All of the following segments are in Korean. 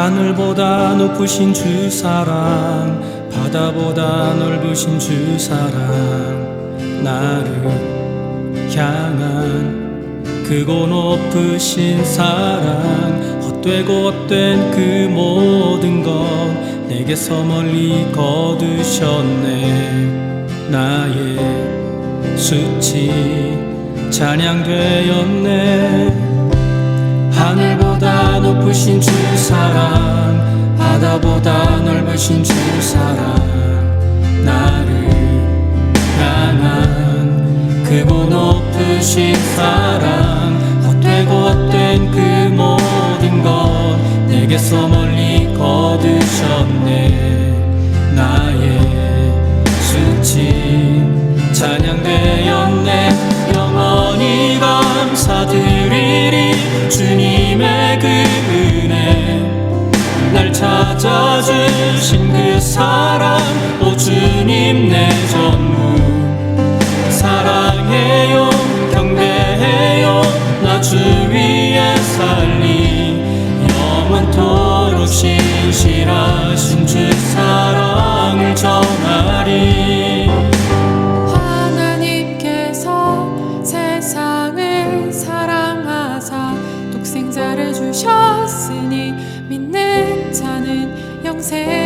하늘보다 높으신 주 사랑 바다보다 넓으신 주 사랑 나를 향한 크고 높으신 사랑 헛되고 헛된 그 모든 것 내게서 멀리 거두셨네. 나의 수치 찬양되었네 하늘보다 높으신 주 사랑 바다보다 넓으신 주 사랑. 나를 향한 크고 높으신 사랑 헛되고 헛된 그 모든 것 내게서 멀리 거두셨네. 나의 수치 찬양되었네. 영원히 감사드 찾아주신 그 사랑 오 주님 내 전부. 사랑해요 경배해요 나 주 위에 살리. 영원토록 신실하신 주 사랑을 전하리. 하나님께서 세상을 사랑하사 독생자를 주셨 자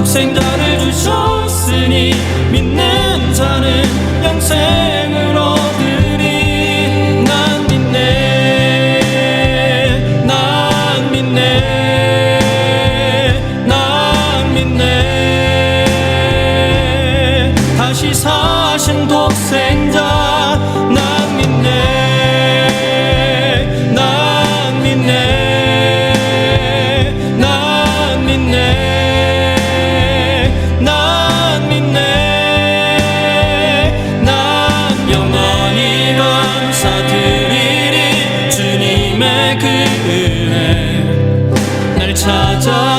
독생자를 주셨으니 믿는 자는 영생을 얻으리. 난 믿네 난 믿네 난 믿네. 다시 사신 독생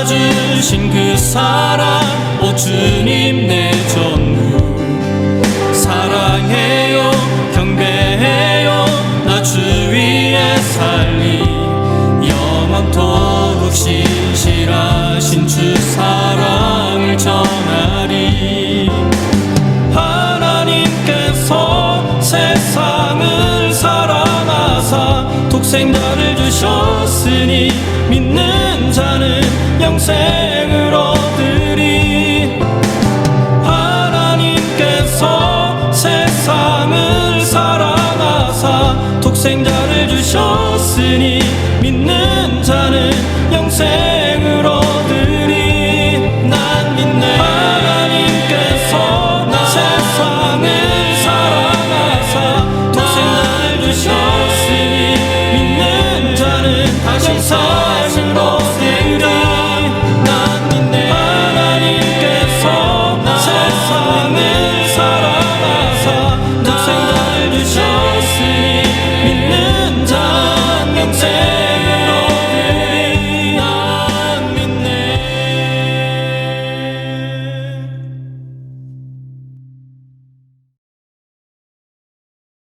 찾아주신 그 사랑 오 주님 내 전부 사랑해요 경배해요 나 주 위에 살리. 영원토록 신실하신 주 사랑을 전하리. 하나님께서 세상을 사랑하사 독생 자를 주셨으니 믿는 자는 영생을